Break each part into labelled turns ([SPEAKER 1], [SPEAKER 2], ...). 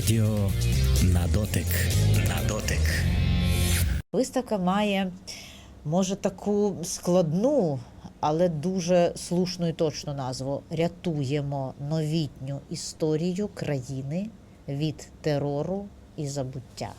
[SPEAKER 1] Радіо на дотик. На дотик.
[SPEAKER 2] Виставка має, може, таку складну, але дуже слушну і точну назву Рятуємо новітню історію країни від терору і забуття.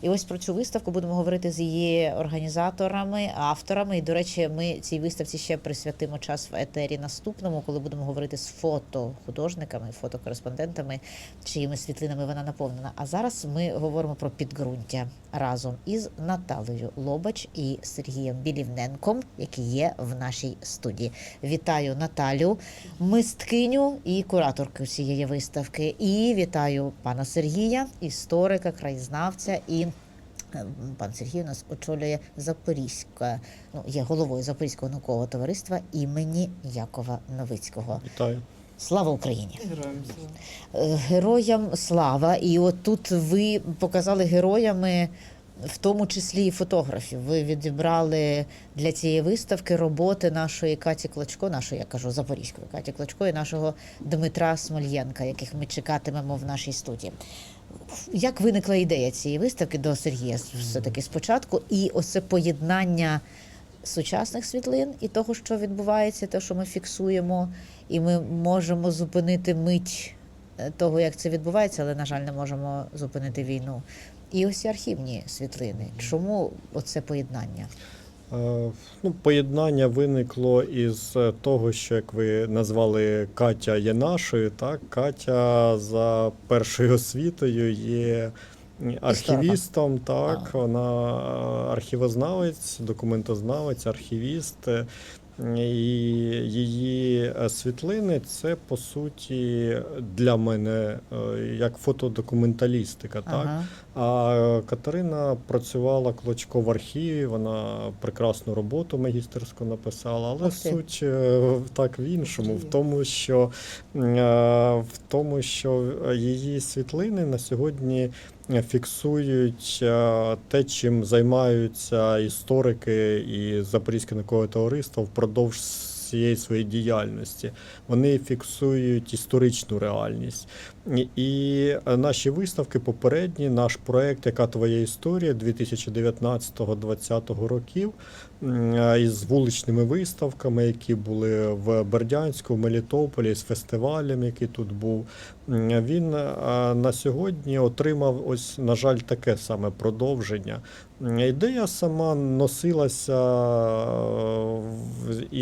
[SPEAKER 2] І ось про цю виставку будемо говорити з її організаторами, авторами. І, до речі, ми цій виставці ще присвятимо час в етері наступному, коли будемо говорити з фотохудожниками, фотокореспондентами, чиїми світлинами вона наповнена. А зараз ми говоримо про підґрунтя разом із Наталею Лобач і Сергієм Білівненком, які є в нашій студії. Вітаю Наталю, мисткиню і кураторку цієї виставки. І вітаю пана Сергія, історика, краєзнавця і. Е, Пан Сергій у нас очолює Запорізька, ну є головою Запорізького наукового товариства імені Якова Новицького.
[SPEAKER 3] Вітаю.
[SPEAKER 2] Слава Україні! Е, Героям слава! І от тут ви показали героями, в тому числі і фотографів. Ви відібрали для цієї виставки роботи нашої Каті Клочко, нашої, я кажу, запорізької Каті Клочко і нашого Дмитра Смольєнка, яких ми чекатимемо в нашій студії. Як виникла ідея цієї виставки до Сергія все-таки спочатку, і оце поєднання сучасних світлин і того, що відбувається, те, що ми фіксуємо, і ми можемо зупинити мить е, того, як це відбувається, але, на жаль, не можемо зупинити війну. І ось архівні світлини. Чому оце поєднання?
[SPEAKER 3] Е, Ну, поєднання виникло із е, того, що як ви назвали Катя є нашою. Так, Катя за першою освітою є архівістом. Так, вона е, архівознавець, документознавець, архівіст. Е, І її е, світлини це по суті для мене е, як фотодокументалістика. Так?
[SPEAKER 2] Ага.
[SPEAKER 3] А Катерина працювала клочко в архіві, вона прекрасну роботу магістерську написала, але
[SPEAKER 2] Ух
[SPEAKER 3] суть е, так в іншому, в тому, що е, в тому, що її світлини на сьогодні фіксують е, те, чим займаються історики і Запорізьке наукове товариство впродовж всієї своєї діяльності. Вони фіксують історичну реальність. І- наші виставки попередні, наш проект Яка твоя історія 2019-2020 років із вуличними виставками, які були в Бердянську, в Мелітополі, з фестивалем, який тут був. Він на сьогодні отримав ось, на жаль, таке саме продовження. Ідея сама носилася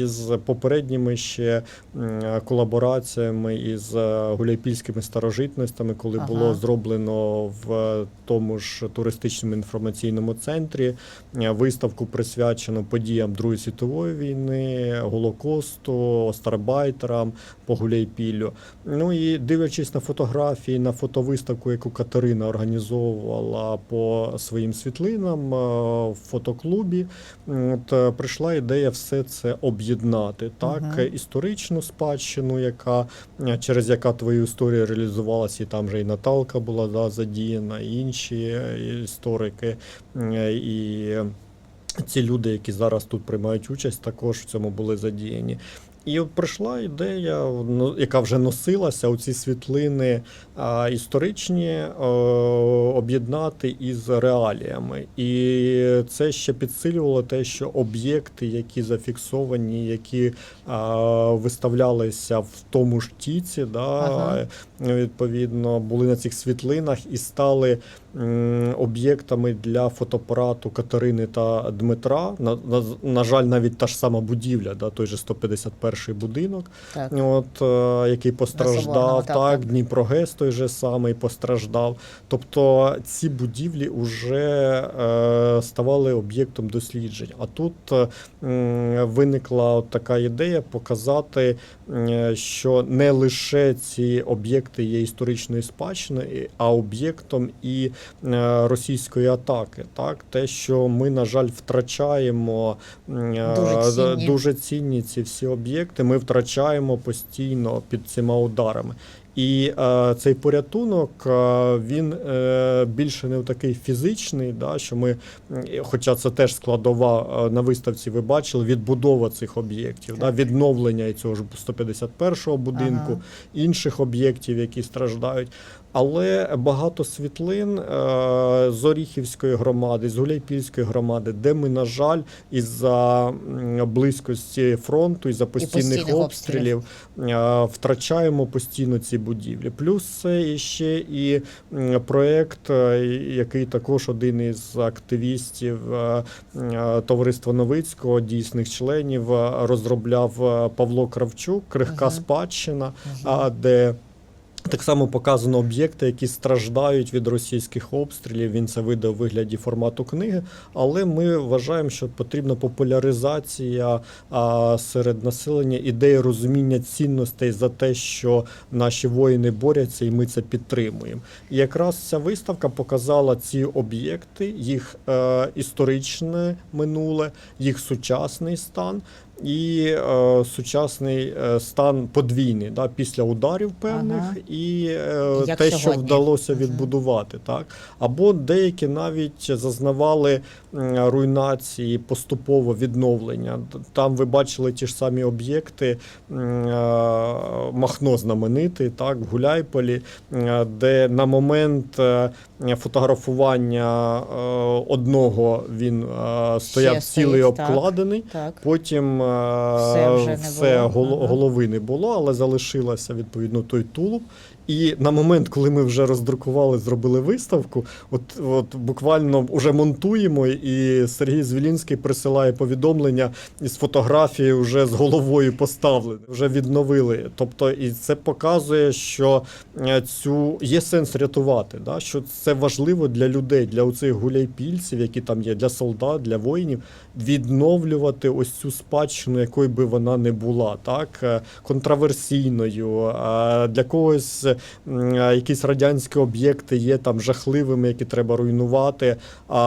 [SPEAKER 3] із попередніми ще колабораціями із е, гуляйпільськими старожитностями, коли
[SPEAKER 2] Ага.
[SPEAKER 3] було зроблено в тому ж туристичному інформаційному центрі е, виставку присвячену подіям Другої світової війни, Голокосту, остарбайтерам по Гуляйпіллю. Ну і дивлячись на фотографії, на фотовиставку, яку Катерина організовувала по своїм світлинам е, в фотоклубі, от е, прийшла ідея все це об'єднати. Так,
[SPEAKER 2] Ага.
[SPEAKER 3] Е, історичну спадщину, яка е, через яка твою історію реалізувалася, і там же і Наталка була да, задіяна, і інші е, історики. І ці люди, які зараз тут приймають участь, також в цьому були задіяні. І от прийшла ідея, ну, яка вже носилася, оці світлини а, історичні е, об'єднати із реаліями. І це ще підсилювало те, що об'єкти, які зафіксовані, які виставлялися в тому ж тіці, да,
[SPEAKER 2] Ага.
[SPEAKER 3] відповідно, були на цих світлинах і стали об'єктами для фотоапарату Катерини та Дмитра. На, на, на жаль, навіть та ж сама будівля, да, той же 151 будинок,
[SPEAKER 2] Так.
[SPEAKER 3] от, е, який постраждав,
[SPEAKER 2] так,
[SPEAKER 3] так. Дніпрогес той же самий постраждав. Тобто ці будівлі вже е, ставали об'єктом досліджень. А тут е, виникла от така ідея показати, м, що не лише ці об'єкти є історичною спадщиною, а об'єктом і е, російської атаки. Так, те, що ми, на жаль, втрачаємо е,
[SPEAKER 2] Дуже цінні.
[SPEAKER 3] дуже цінні ці всі об'єкти, ми втрачаємо постійно під цими ударами. І е, цей порятунок е, він е, більше не такий фізичний, да, що ми, хоча це теж складова е, на виставці, ви бачили, відбудова цих об'єктів, да, відновлення і цього ж 151-го будинку,
[SPEAKER 2] Ага.
[SPEAKER 3] інших об'єктів, які страждають. Але багато світлин е, з Оріхівської громади, з Гуляйпільської громади, де ми, на жаль, із-за близькості фронту, із-за постійних
[SPEAKER 2] постійних
[SPEAKER 3] обстрілів е, втрачаємо постійно ці будівлі. Плюс це ще і м, проєкт, е, який також один із активістів товариства Новицького, дійсних членів, розробляв Павло Кравчук, крихка
[SPEAKER 2] Мгм.
[SPEAKER 3] спадщина, а де. Так само показано об'єкти, які страждають від російських обстрілів. Він це видав у вигляді формату книги. Але ми вважаємо, що потрібна популяризація серед населення ідеї розуміння цінностей за те, що наші воїни борються, і ми це підтримуємо. І якраз ця виставка показала ці об'єкти, їх е, історичне минуле, їх сучасний стан. І е, сучасний е, стан подвійний да, після ударів певних
[SPEAKER 2] Ага.
[SPEAKER 3] і е,
[SPEAKER 2] те,
[SPEAKER 3] те, що вдалося
[SPEAKER 2] відбудувати,
[SPEAKER 3] відбудувати, так. Або деякі навіть зазнавали руйнації поступово відновлення. Там ви бачили ті ж самі об'єкти, е, Махно знаменитий, так, в Гуляйполі, е, де на момент е, фотографування одного він стояв цілий
[SPEAKER 2] стоїть,
[SPEAKER 3] обкладений.
[SPEAKER 2] Так.
[SPEAKER 3] Потім
[SPEAKER 2] Все вже не
[SPEAKER 3] все
[SPEAKER 2] було.
[SPEAKER 3] голови не було, але залишилося відповідно той тулуб. І на момент, коли ми вже роздрукували, зробили виставку, от, от буквально вже монтуємо, і Сергій Звілінський присилає повідомлення із фотографії вже з головою поставлені, вже відновили. Тобто, і це показує, що е, цю є сенс рятувати, да? що це важливо для людей, для оцих гуляйпільців, які там є, для солдат, для воїнів, відновлювати ось цю спадщину, якою би вона не була, так е, контраверсійною. Для когось е, якісь радянські об'єкти є там жахливими, які треба руйнувати. А,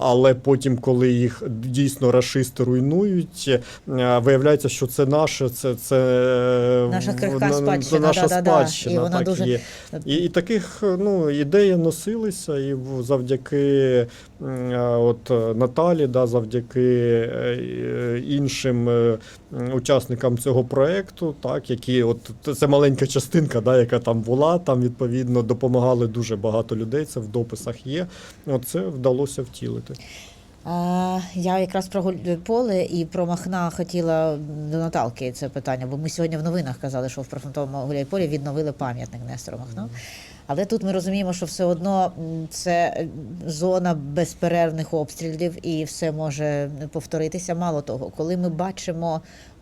[SPEAKER 3] але потім, коли їх дійсно рашисти руйнують, е, виявляється, що це наше, це, це е,
[SPEAKER 2] Наша крихка спадщина,
[SPEAKER 3] наша
[SPEAKER 2] да-да-да.
[SPEAKER 3] спадщина.
[SPEAKER 2] І вона
[SPEAKER 3] так,
[SPEAKER 2] дуже-
[SPEAKER 3] є. І, і таких ну, ідеї носилися, і завдяки е, от, е, Наталі, да, завдяки е, е, іншим учасникам цього проєкту, так, які от це маленька частинка, да, яка там була, там відповідно допомагали дуже багато людей. Це в дописах є. Оце вдалося втілити.
[SPEAKER 2] Я якраз про Гуляйполе і про Махна хотіла до Наталки це питання, бо ми сьогодні в новинах казали, що в прифронтовому Гуляйполі відновили пам'ятник Нестору Махно. Але тут ми розуміємо, що все одно це е, зона безперервних обстрілів і все може повторитися. Мало того, коли ми бачимо,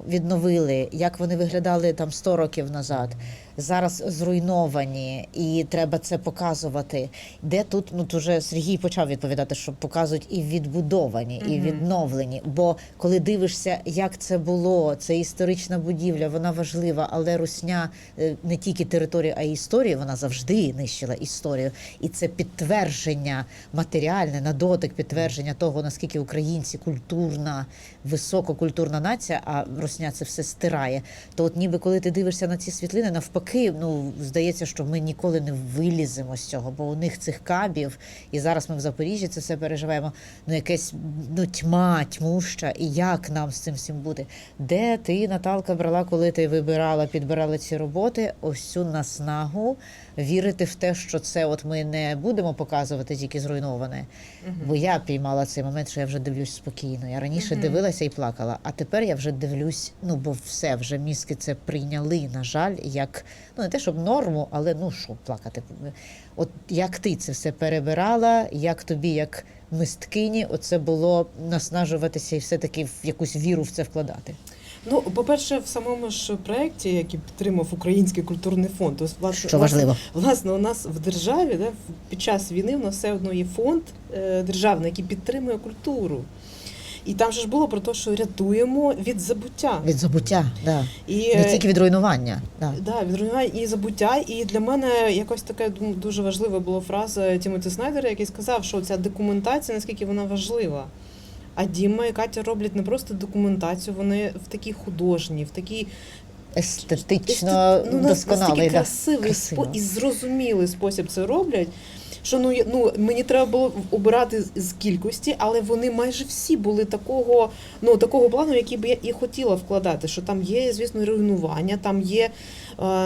[SPEAKER 2] відновили, як вони виглядали там 100 років назад, зараз зруйновані, і треба це показувати. Де тут ну тут вже Сергій почав відповідати, що показують і відбудовані, і відновлені. Бо коли дивишся, як це було, це історична будівля, вона важлива, але русня е, не тільки територію, а й історію, вона завжди нищила історію. І це підтвердження матеріальне, на дотик підтвердження того, наскільки українці культурна, висококультурна нація, а русня це все стирає. То от ніби коли ти дивишся на ці світлини, навпаки, ну здається, що ми ніколи не виліземо з цього, бо у них цих кабів, і зараз ми в Запоріжжі це все переживаємо. Ну, якесь ну тьма, тьмуща, і як нам з цим всім бути? Де ти, Наталка, брала, коли ти вибирала, підбирала ці роботи, ось цю наснагу вірити в те, що це от ми не будемо показувати тільки зруйноване. Бо я піймала цей момент, що я вже дивлюсь спокійно. Я раніше
[SPEAKER 4] Мгм.
[SPEAKER 2] дивилася і плакала, а тепер я вже дивлюсь, ну бо все, вже мізки це прийняли, на жаль, як ну не те, щоб норму, але ну що плакати. От як ти це все перебирала, як тобі, як мисткині, оце було наснажуватися і все-таки в якусь віру в це вкладати.
[SPEAKER 4] Ну, по-перше, в самому ж проєкті, який підтримав Український культурний фонд, ось, власне,
[SPEAKER 2] Що важливо.
[SPEAKER 4] Власне, у нас в державі, да, в- під час війни, у нас все одно є фонд е, державний, який підтримує культуру. І там же ж було про те, що рятуємо від забуття.
[SPEAKER 2] Від забуття, да.
[SPEAKER 4] І,
[SPEAKER 2] не
[SPEAKER 4] е,
[SPEAKER 2] тільки від руйнування. Да.
[SPEAKER 4] Да, від руйнування і забуття. І для мене якось таке дум- дуже важлива була фраза Тімоті Снайдера, який сказав, що ця документація, наскільки вона важлива. А Діма і Катя роблять не просто документацію, вони в такій художній, в такій
[SPEAKER 2] Естетично
[SPEAKER 4] ну, на-
[SPEAKER 2] досконалий. Да.
[SPEAKER 4] красивий
[SPEAKER 2] Красиво.
[SPEAKER 4] спо- і зрозумілий спосіб це роблять. Що ну, я- ну мені треба було обирати з- з кількості, але вони майже всі були такого, ну такого плану, який би я і хотіла вкладати. Що там є, звісно, руйнування, там є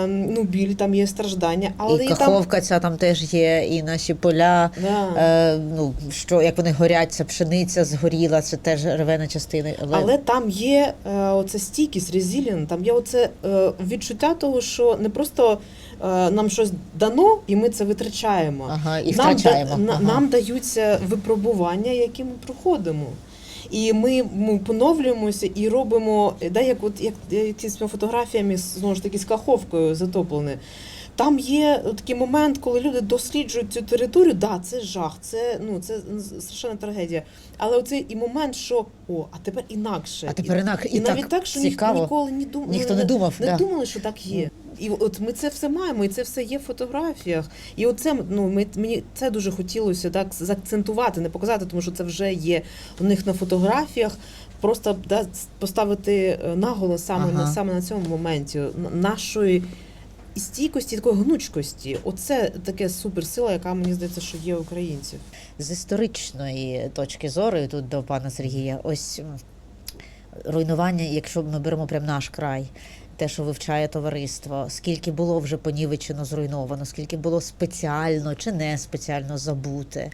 [SPEAKER 4] ну, біль, там є страждання, але
[SPEAKER 2] і
[SPEAKER 4] і там.
[SPEAKER 2] ця там теж є, і наші поля.
[SPEAKER 4] Да.
[SPEAKER 2] Е, ну, що як вони горять, ця пшениця згоріла, це теж рвена частина. Але,
[SPEAKER 4] Але там є е, оце стійкість, резилієнт, там є оце е, відчуття того, що не просто е, нам щось дано, і ми це витрачаємо.
[SPEAKER 2] ага, і
[SPEAKER 4] нам,
[SPEAKER 2] втрачаємо.
[SPEAKER 4] да-
[SPEAKER 2] ага.
[SPEAKER 4] нам даються випробування, які ми проходимо. І ми, ми поновлюємося і робимо, да, як от як, з фотографіями знову ж таки з каховкою затоплені. Там є такий момент, коли люди досліджують цю територію. Да, це жах, це ну це страшенна трагедія. Але оцей і момент, що о, а тепер інакше.
[SPEAKER 2] А тепер інакше,
[SPEAKER 4] і,
[SPEAKER 2] і
[SPEAKER 4] навіть
[SPEAKER 2] так
[SPEAKER 4] так, що
[SPEAKER 2] цікаво.
[SPEAKER 4] ніколи не дум...
[SPEAKER 2] Ніхто не думав,
[SPEAKER 4] не
[SPEAKER 2] да.
[SPEAKER 4] думали, що так є. І от ми це все маємо, і це все є в фотографіях. І оце ну ми мені це дуже хотілося так заакцентувати, не показати, тому що це вже є у них на фотографіях. Просто да, поставити е, наголос саме на саме на цьому моменті нашої і стійкості, такої гнучкості. Оце таке суперсила, яка мені здається, що є українців.
[SPEAKER 2] З історичної точки зору, і тут до пана Сергія, ось руйнування, якщо ми беремо прям наш край, те, що вивчає товариство, скільки було вже понівечено, зруйновано, скільки було спеціально чи не спеціально забуте.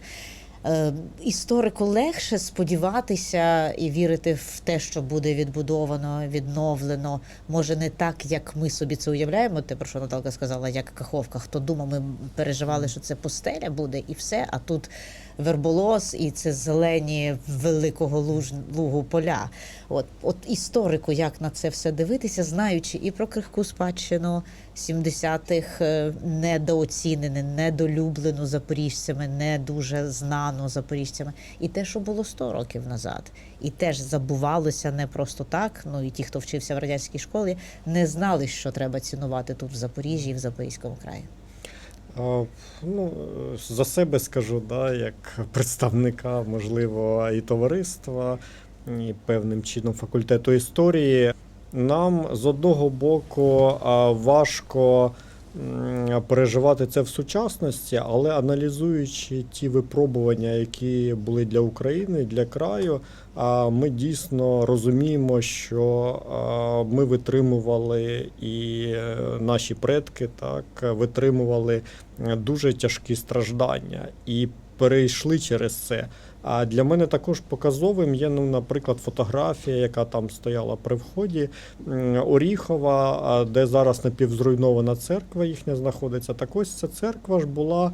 [SPEAKER 2] Е, Історику легше сподіватися і вірити в те, що буде відбудовано, відновлено. Може, не так, як ми собі це уявляємо. Те, про що Наталка сказала, як каховка. Хто думав, ми переживали, що це пустеля буде, і все. А тут верболос, і це зелені великого луж, лугу поля. От, от історику, як на це все дивитися, знаючи і про крихку спадщину 70-х, е, недооцінене, недолюблену запоріжцями, не дуже знану запоріжцями, і те, що було 100 років назад, і теж забувалося не просто так. Ну і ті, хто вчився в радянській школі, не знали, що треба цінувати тут в Запоріжжі і в Запорізькому краї.
[SPEAKER 3] Ну, за себе скажу, да, як представника, можливо, і товариства, і певним чином факультету історії. Нам з одного боку важко переживати це в сучасності, але аналізуючи ті випробування, які були для України, для краю, ми дійсно розуміємо, що ми витримували і е, наші предки так витримували е, дуже тяжкі страждання і перейшли через це. А для мене також показовим є, ну, наприклад, фотографія, яка там стояла при вході Оріхова, де зараз напівзруйнована церква їхня знаходиться. Так ось ця церква ж була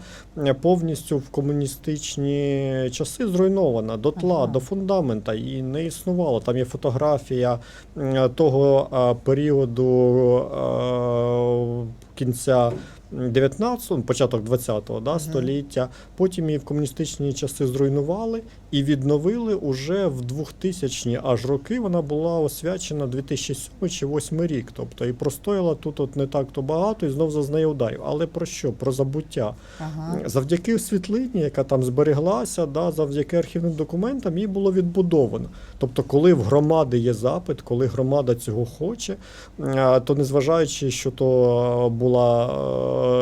[SPEAKER 3] повністю в комуністичні часи зруйнована до тла,
[SPEAKER 2] Ага.
[SPEAKER 3] до фундамента і не існувало. Там є фотографія того періоду кінця 19-го, початок 20-го да, століття. Потім її в комуністичні часи зруйнували і відновили уже в 2000-ні аж роки. Вона була освячена 2007 чи 2008 рік. Тобто і простояла тут от не так то багато, і знов зазнає ударів. Але про що? Про забуття.
[SPEAKER 2] Ага.
[SPEAKER 3] Завдяки світлині, яка там збереглася, да, завдяки архівним документам, її було відбудовано. Тобто, коли в громади є запит, коли громада цього хоче, е, то незважаючи, що то була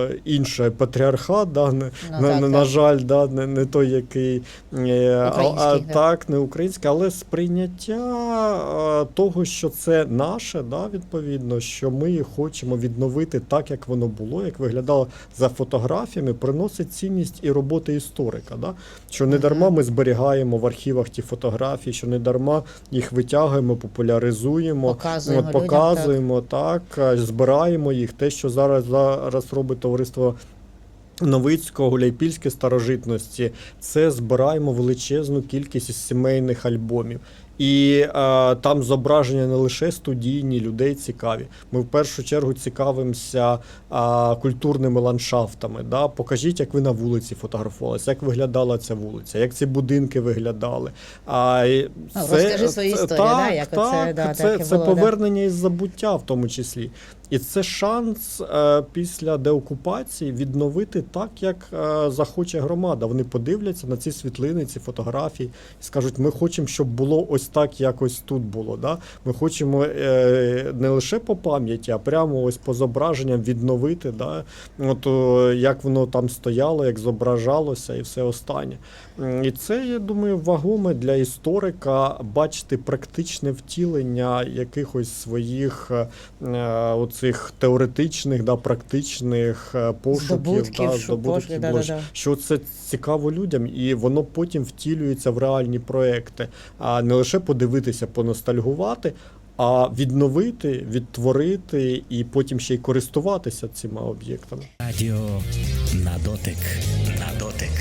[SPEAKER 3] е, інша патріархат, да, не,
[SPEAKER 2] Ну,
[SPEAKER 3] на,
[SPEAKER 2] так,
[SPEAKER 3] на,
[SPEAKER 2] так.
[SPEAKER 3] жаль, да, не, не той, який е, а, а, так, не український, але сприйняття е, того, що це наше, да, відповідно, що ми хочемо відновити так, як воно було, як виглядало за фотографіями, приносить цінність і роботи історика. Да? Що не дарма ми зберігаємо в архівах ті фотографії, що не дарма їх витягуємо, популяризуємо.
[SPEAKER 2] Показуємо
[SPEAKER 3] От,
[SPEAKER 2] людям,
[SPEAKER 3] показуємо так. е, збираємо їх. Те, що зараз зараз робить товариство. Новицького, Гуляйпільське старожитності, це збираємо величезну кількість із сімейних альбомів. І е, там зображення не лише студійні, людей цікаві. Ми в першу чергу цікавимося е, культурними ландшафтами. Да? Покажіть, як ви на вулиці фотографувалися, як виглядала ця вулиця, як ці будинки виглядали. А,
[SPEAKER 2] Ну, розкажи свою історію, да, як
[SPEAKER 3] так,
[SPEAKER 2] оце, да,
[SPEAKER 3] це,
[SPEAKER 2] так
[SPEAKER 3] це
[SPEAKER 2] було, да.
[SPEAKER 3] повернення із забуття, в тому числі. І це шанс е, після деокупації відновити так, як е, захоче громада. Вони подивляться на ці світлини, ці фотографії і скажуть: ми хочемо, щоб було ось ось так, як ось тут було. Да? Ми хочемо е, не лише по пам'яті, а прямо ось по зображенням відновити, да? От, о, як воно там стояло, як зображалося і все останнє. І це, я думаю, вагоме для історика бачити практичне втілення якихось своїх е, оцих теоретичних, да, практичних е, пошуків,
[SPEAKER 2] Здобутків,
[SPEAKER 3] да, здобутків,
[SPEAKER 2] да-да-да.
[SPEAKER 3] що це цікаво людям, і воно потім втілюється в реальні проекти, а не лише подивитися, поностальгувати. А відновити, відтворити і потім ще й користуватися цими об'єктами.
[SPEAKER 1] Радіо на дотик. На дотик.